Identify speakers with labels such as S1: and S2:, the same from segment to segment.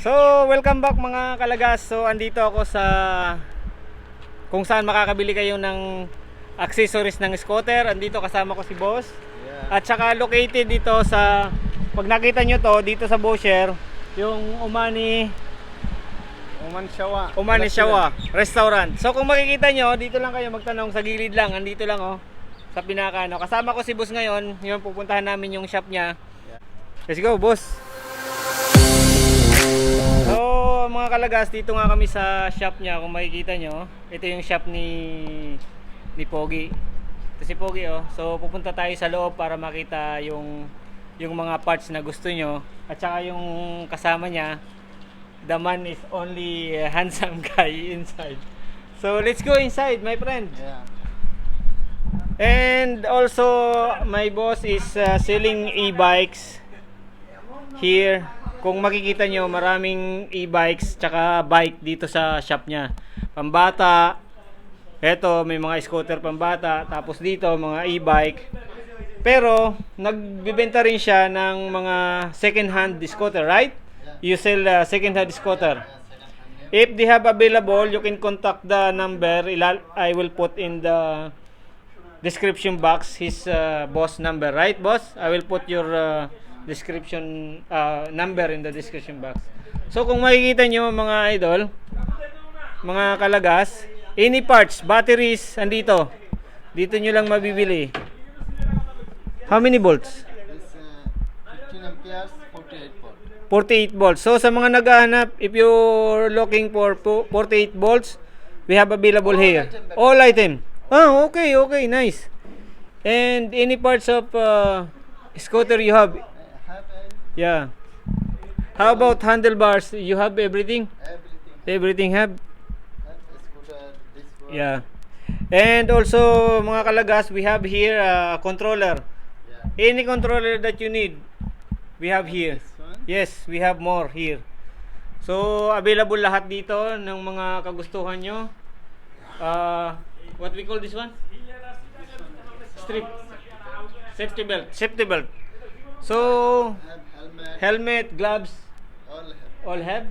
S1: So, welcome back mga kalagas. So, andito ako sa kung saan makakabili kayo ng accessories ng scooter. Andito kasama ko si Boss.
S2: Yeah.
S1: At saka located dito sa pag nakita nyo to dito sa Bosher, yung Umani
S2: Oman Shawa.
S1: Umani Shawa restaurant. So kung makikita nyo, dito lang kayo magtanong sa gilid lang, andito lang oh sa pinaka ano. Kasama ko si Boss ngayon, yun pupuntahan namin yung shop niya. Let's go, Boss. Mga kalagas, dito nga kami sa shop niya. Kung makikita nyo, ito yung shop ni ni Pogi. Ito si Pogi oh. So, pupunta tayo sa loob para makita yung yung mga parts na gusto nyo. At saka yung kasama niya, the man is only handsome guy inside. So, let's go inside, my friend.
S2: Yeah.
S1: And also, my boss is uh, selling e-bikes here. Kung makikita nyo, maraming e-bikes tsaka bike dito sa shop niya. Pambata. Eto, may mga scooter pambata. Tapos dito, mga e-bike. Pero, nagbibenta rin siya ng mga second-hand scooter, right? You sell uh, second-hand scooter. If they have available, you can contact the number. I will put in the description box his uh, boss number right boss i will put your uh, description uh, number in the description box. So kung makikita nyo mga idol mga kalagas any parts batteries andito. Dito nyo lang mabibili. How many volts?
S2: This uh, 15 amperes, 48 volt.
S1: 48 volts. So sa mga naghahanap if you're looking for po- 48 volts we have available
S2: All
S1: here.
S2: item,
S1: all item. Ah okay okay nice. And any parts of uh, scooter you have yeah how about handlebars you have everything
S2: everything.
S1: everything have
S2: scooter, this one.
S1: yeah and also mga kalagas we have here a controller
S2: Yeah.
S1: any controller that you need we have here. Yes, we have more here. So, available lahat dito ng mga kagustuhan nyo. Uh, what we call this one? Strip. Safety belt. Safety belt. So,
S2: helmet.
S1: helmet, gloves,
S2: all have.
S1: all have?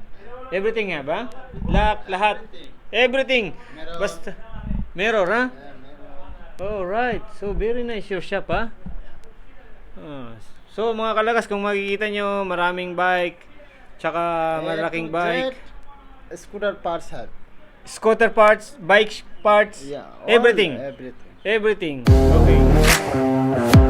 S1: Everything have, ha? Lock, lahat. Everything.
S2: Mirror.
S1: Basta. Mirror, ha?
S2: Yeah, mirror.
S1: Oh, right. So, very nice your shop, ha? Ah, so, mga kalagas, kung makikita nyo, maraming bike, tsaka
S2: A
S1: malaking bike,
S2: Scooter parts have.
S1: scooter parts, bike parts,
S2: Yeah. all
S1: everything.
S2: Everything.
S1: Everything. Okay.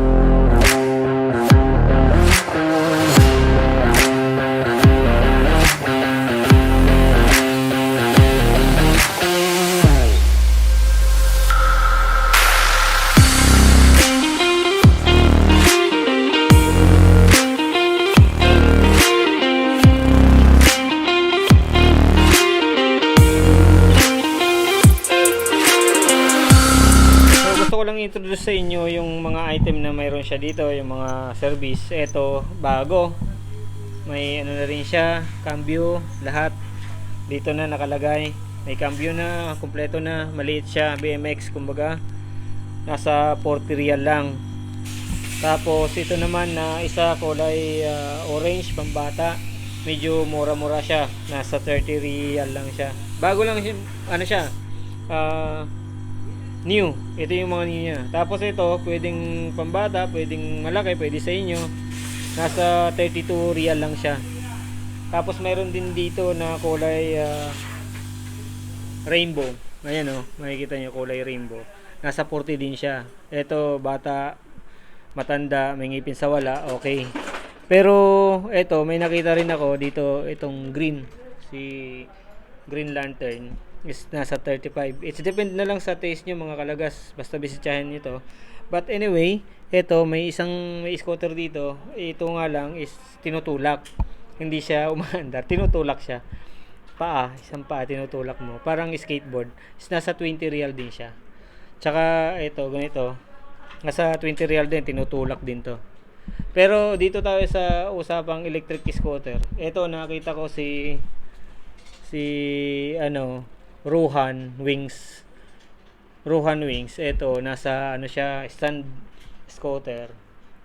S1: Sa inyo yung mga item na mayroon siya dito, yung mga service. Ito, bago. May ano na rin siya, cambio, lahat. Dito na nakalagay. May cambio na, kompleto na, maliit siya, BMX kumbaga. Nasa 40 real lang. Tapos ito naman na isa kulay ah, orange pambata. Medyo mura-mura siya. Nasa 30 real lang siya. Bago lang siya, ano siya? Ah new. Ito yung mga new niya. Tapos ito, pwedeng pambata, pwedeng malaki, pwede sa inyo. Nasa 32 real lang siya. Tapos mayroon din dito na kulay ah, rainbow. Ayan oh, makikita nyo kulay rainbow. Nasa 40 din siya. Ito, bata, matanda, may ngipin sa wala, okay. Pero, ito, may nakita rin ako dito, itong green. Si Green Lantern is nasa 35. It's depend na lang sa taste nyo mga kalagas. Basta bisitahin nyo to. But anyway, ito may isang may scooter dito. Ito nga lang is tinutulak. Hindi siya umaandar. Tinutulak siya. Paa, isang paa tinutulak mo. Parang skateboard. Is nasa 20 real din siya. Tsaka ito, ganito. Nasa 20 real din, tinutulak din to. Pero dito tayo sa usapang electric scooter. Ito nakita ko si si ano Rohan Wings Rohan Wings ito nasa ano siya stand scooter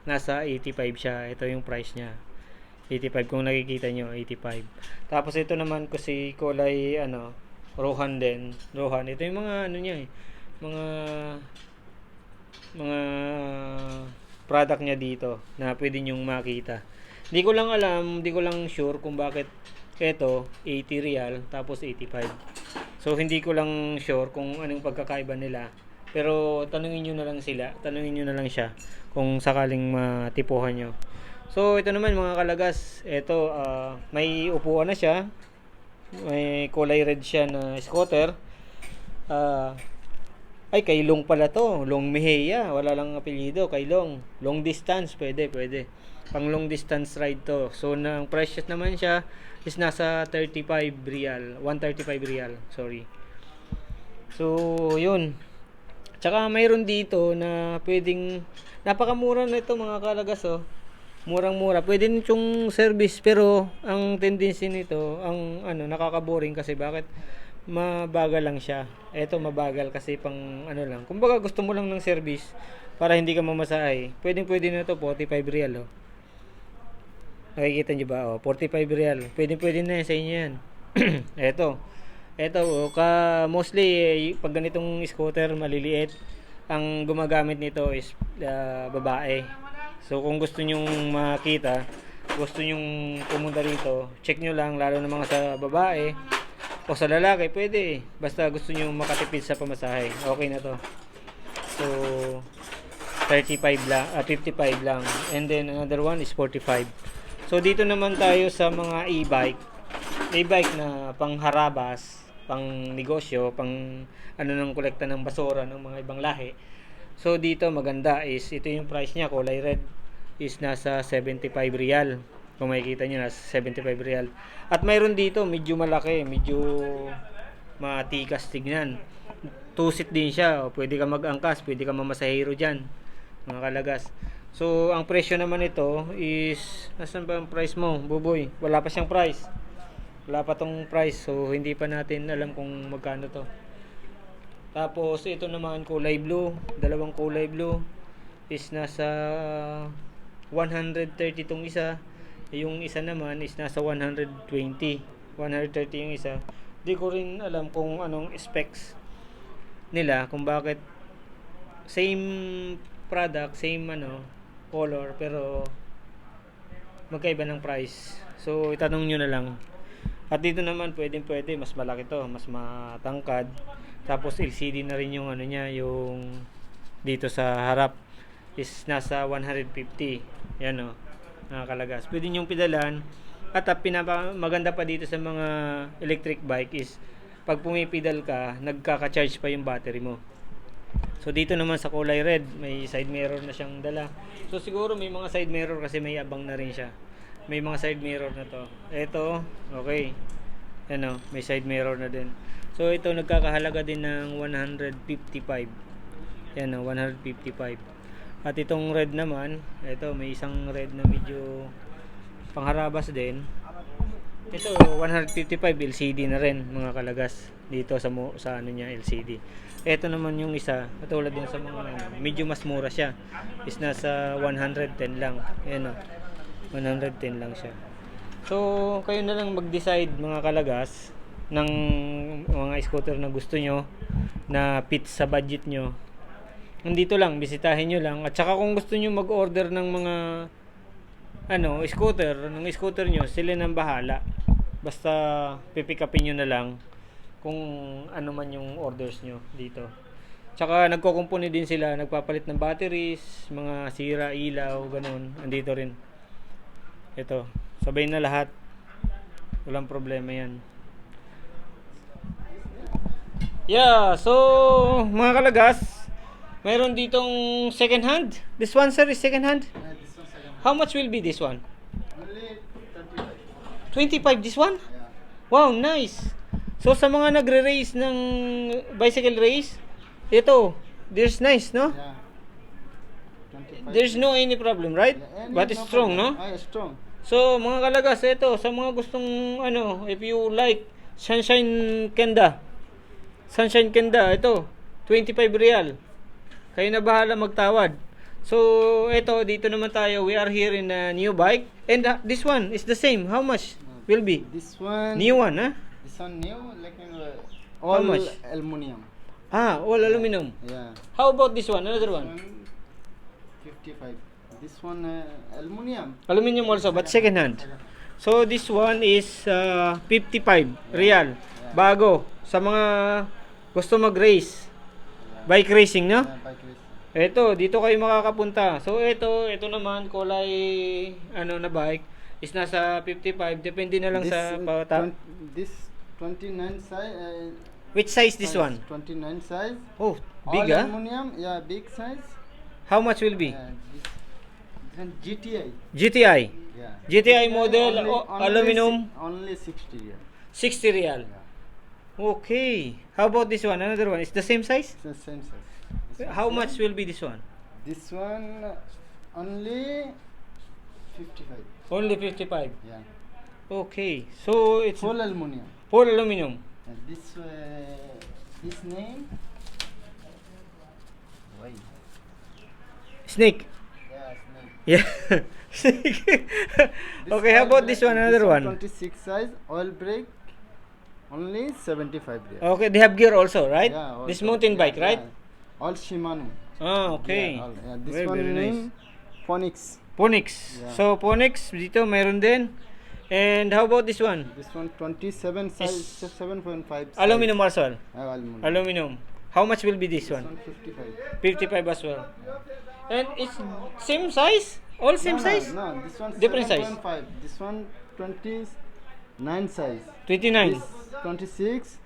S1: nasa 85 siya ito yung price niya 85 kung nakikita nyo, 85. Tapos ito naman kasi kulay ano, Rohan din. Rohan. Ito yung mga ano niya eh. Mga mga product niya dito na pwede nyong makita. Hindi ko lang alam, hindi ko lang sure kung bakit ito 80 real tapos 85. So hindi ko lang sure kung anong pagkakaiba nila. Pero tanungin nyo na lang sila, tanungin nyo na lang siya kung sakaling matipuhan nyo. So ito naman mga kalagas, ito ah, may upuan na siya. May kulay red siya na scooter. Ah, ay, kay Long pala to. Long Mejia. Wala lang apelyido. Kay Long. Long distance. Pwede, pwede. Pang long distance ride to. So, ang presyo naman siya is nasa 35 real. 135 real. Sorry. So, yun. Tsaka mayroon dito na pwedeng napakamura na ito mga kalagas oh. Murang-mura. Pwede nitong service pero ang tendency nito, ang ano, nakaka-boring kasi bakit mabagal lang siya. Ito mabagal kasi pang ano lang. Kumbaga gusto mo lang ng service para hindi ka mamasahe. Pwedeng pwede na to 45 real oh. Nakikita niyo ba? Oh, 45 real. Pwede pwede na yan sa inyo yan. Ito. Ito, oh, ka mostly eh, pag ganitong scooter maliliit, ang gumagamit nito is ah, babae. So kung gusto nyong makita, gusto nyong pumunta rito, check nyo lang lalo na mga sa babae o sa lalaki, pwede. Basta gusto nyo makatipid sa pamasahe. Okay na to. So 35 lang, ah, 55 lang. And then another one is 45. So dito naman tayo sa mga e-bike. E-bike na pangharabas, pang negosyo, pang ano nang kolekta ng basura ng mga ibang lahi. So dito maganda is ito yung price niya, kulay red is nasa 75 real. Kung makikita niyo nasa 75 real. At mayroon dito medyo malaki, medyo matikas tignan. Two-seat din siya. Pwede ka mag-angkas, pwede ka mamasahero dyan. Mga kalagas. So, ang presyo naman ito is, nasan ba ang price mo, Buboy? Wala pa siyang price. Wala pa tong price. So, hindi pa natin alam kung magkano to. Tapos, ito naman kulay blue. Dalawang kulay blue is nasa 130 tong isa. Yung isa naman is nasa 120. 130 yung isa. Di ko rin alam kung anong specs nila, kung bakit same product, same ano, color, pero magkaiba ng price. So, itanong nyo na lang. At dito naman, pwedeng pwede, mas malaki to, mas matangkad. Tapos LCD na rin yung ano niya, yung dito sa harap is nasa 150. Yan o, nakakalagas. Pwede nyong pedalan. At ang pinapa maganda pa dito sa mga electric bike is pag pumipidal ka, nagkaka-charge pa yung battery mo. So dito naman sa kulay red, may side mirror na siyang dala. So siguro may mga side mirror kasi may abang na rin siya. May mga side mirror na to. Ito, okay. Ano, may side mirror na din. So ito nagkakahalaga din ng 155. Yan o, 155. At itong red naman, ito may isang red na medyo pangharabas din. Ito 155 LCD na rin mga kalagas dito sa sa ano niya LCD. Ito naman yung isa, katulad din sa mga medyo mas mura siya. Is nasa 110 lang. Ayan o. 110 lang siya. So, kayo na lang mag-decide mga kalagas ng mga scooter na gusto nyo na fit sa budget nyo. Nandito lang, bisitahin nyo lang. At saka kung gusto nyo mag-order ng mga ano, scooter, ng scooter nyo, sila nang bahala. Basta pipick upin nyo na lang kung ano man yung orders nyo dito. Tsaka nagkukumpuni din sila, nagpapalit ng batteries, mga sira, ilaw, ganun. Andito rin. Ito, sabay na lahat. Walang problema yan. Yeah, so mga kalagas, mayroon ditong second hand. This one sir is second hand.
S2: Yeah, this one second.
S1: How much will be this one?
S2: Only 35.
S1: 25 this one?
S2: Yeah.
S1: Wow, nice. So sa mga nagre-race ng bicycle race, ito, there's nice, no?
S2: Yeah. 25.
S1: There's no any problem, right?
S2: Yeah, and
S1: But it's strong,
S2: problem.
S1: no?
S2: Ah, strong.
S1: So mga kalagas, ito, sa mga gustong ano, if you like Sunshine Kenda. Sunshine Kenda, ito, 25 real. Kayo na bahala magtawad. So, ito, dito naman tayo. We are here in a new bike. And uh, this one is the same. How much will be?
S2: This one.
S1: New one, huh?
S2: This one new, like uh,
S1: How
S2: all
S1: much?
S2: aluminium.
S1: Ah, all aluminum.
S2: Yeah.
S1: How about this one? Another
S2: This
S1: one?
S2: one, 55. This one uh, aluminium.
S1: Aluminum also, but second hand. So, this one is uh, 55 real. Bago. Sa mga gusto mag-race. Bike racing, no?
S2: Yeah, bike race.
S1: Ito, dito kayo makakapunta. So, ito, ito naman, kulay, ano na bike, is nasa 55. Depende na lang
S2: this,
S1: sa
S2: uh,
S1: pata.
S2: 20 this 29 size. Uh,
S1: Which size this
S2: size,
S1: one?
S2: 29 size.
S1: Oh, big
S2: all
S1: ah.
S2: aluminium. Yeah, big size.
S1: How much will be?
S2: Yeah, this, GTI.
S1: GTI.
S2: Yeah.
S1: GTI model, o- aluminum.
S2: si- Only 60 real.
S1: 60 real.
S2: Yeah.
S1: Okay. How about this one? Another one. It's the same size?
S2: It's the same size. This
S1: How
S2: same.
S1: much will be this one?
S2: This one only 55.
S1: Only 55.
S2: Yeah.
S1: Okay. So, it's
S2: Full aluminium.
S1: full aluminum.
S2: And this uh, this name. Why?
S1: Snake.
S2: Yeah, snake.
S1: Yeah. Snake. Okay, how about this one? Another one.
S2: 26 size oil brake. Only 75 real.
S1: Okay, they have gear also, right?
S2: Yeah,
S1: this
S2: also-
S1: mountain
S2: yeah,
S1: bike, right?
S2: yeah. All Shimano.
S1: Ah, okay.
S2: Yeah, all- yeah, This
S1: very,
S2: one
S1: very nice.
S2: Phoenix.
S1: Ponix.
S2: Yeah.
S1: So, Ponix, dito din. And how about this one?
S2: This one 27 size, 7.5. size.
S1: Aluminum also.
S2: Uh, aluminum.
S1: Aluminum. How much will be this
S2: This
S1: one?
S2: one 55.
S1: 55 as well. And it's same size? All same
S2: no,
S1: size?
S2: No, no, this one
S1: Different size?
S2: 7.5. This one 29 size.
S1: 29.
S2: This 26.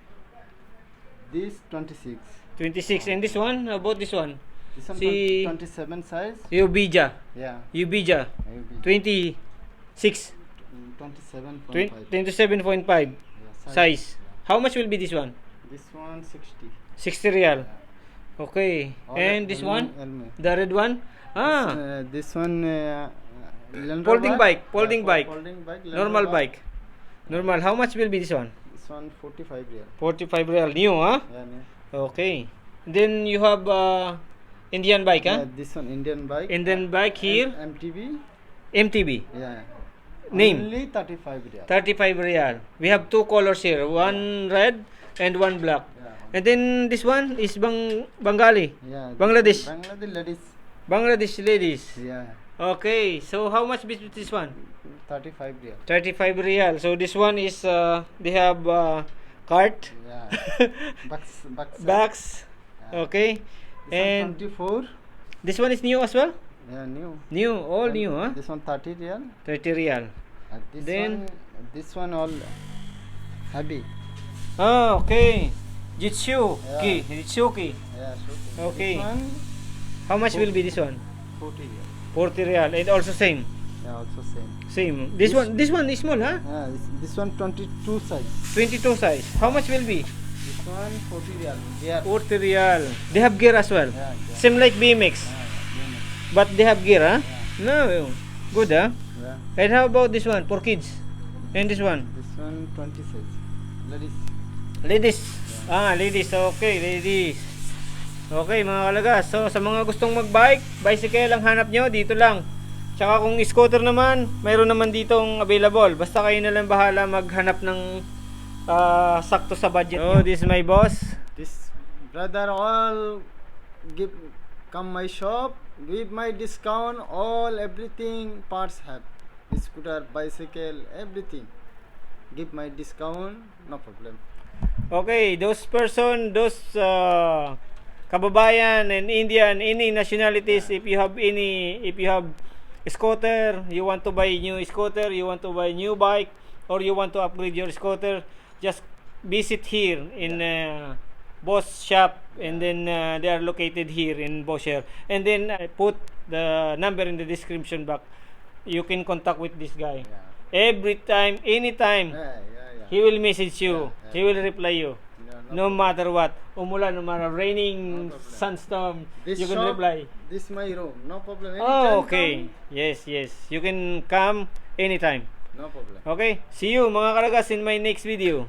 S2: This 26.
S1: 26. And this one? How about this one?
S2: This one
S1: See-
S2: 27 size.
S1: Ubija.
S2: Yeah.
S1: Ubija.
S2: maybe
S1: 26.
S2: mm, 27.5.
S1: Twen- 27.5
S2: Yeah,
S1: size. How much will be this one?
S2: This one 60.
S1: 60 real. Okay.
S2: All
S1: And this one?
S2: aluminum.
S1: The red one? Ah.
S2: Uh, this one uh,
S1: Folding
S2: Rover.
S1: bike, folding
S2: Yeah,
S1: bike.
S2: Folding bike.
S1: Normal bike. Normal. How much will be this one?
S2: This one 45 real.
S1: 45 real. New, huh?
S2: Yeah, no.
S1: Okay. Then you have uh, Indian bike, huh?
S2: Yeah, this one Indian bike.
S1: Indian bike here.
S2: M- MTB.
S1: MTB.
S2: Yeah.
S1: Name?
S2: Only 35 real.
S1: 35 real. We have two colors here. One red and one black.
S2: Yeah.
S1: And then this one is Bang Bengali.
S2: Yeah.
S1: Bangladesh.
S2: Bangladesh ladies.
S1: Bangladesh ladies.
S2: Yeah.
S1: Okay. So how much is this one?
S2: 35 real.
S1: 35 real. So this one is uh, they have uh, cart.
S2: Yeah. Bucks. Bucks.
S1: Backs.
S2: Yeah.
S1: Okay.
S2: This
S1: And
S2: 24.
S1: this one is new as well?
S2: Yeah, new.
S1: New, all new, huh?
S2: This one 30 real.
S1: 30 real.
S2: And this
S1: Then-
S2: one, this one all heavy.
S1: Ah, okay. Jitsu
S2: Yeah.
S1: ki, Jitsuki.
S2: Yeah, so
S1: Okay. How much will be this one?
S2: 40 real.
S1: 40 real. And also same.
S2: Yeah, also same.
S1: Same. This
S2: This-
S1: one, this one is small, huh?
S2: Yeah, this, this one 22 size.
S1: 22 size. How much will be?
S2: This one 40 real. Yeah.
S1: 40 real. They have gear as well.
S2: Yeah, yeah.
S1: Same like BMX.
S2: Yeah, yeah.
S1: But they have gear, huh? No. Good, huh?
S2: yeah.
S1: And how about this one for kids? And this one?
S2: This one 20 size. Ladies.
S1: Ladies. Ah, ladies. Okay, ladies. Okay, mga kalagas. So, sa mga gustong mag-bike, bicycle ang hanap nyo, dito lang. Tsaka kung scooter naman, mayroon naman ditong available. Basta kayo na lang bahala maghanap ng ah, sakto sa budget nyo. Oh, this is my boss.
S2: This brother all give come my shop give my discount all everything parts have scooter bicycle everything give my discount no problem
S1: Okay, those person, those uh, kababayan and Indian, any nationalities, if you have any, if you have scooter, you want to buy new scooter, you want to buy new bike, or you want to upgrade your scooter, just visit here in uh, Boss shop, and then uh, they are located here in Bosher. And then I put the number in the description box. You can contact with this guy. Every time, anytime. He will message you. He will reply you. No matter what. Umulan, no matter raining,
S2: No
S1: sandstorm,
S2: this
S1: you can
S2: shop,
S1: reply.
S2: this my room no problem
S1: Oh,
S2: Anytime
S1: okay.
S2: come,
S1: Yes, yes. You can come anytime.
S2: no problem
S1: Okay? See you mga karagas in my next video.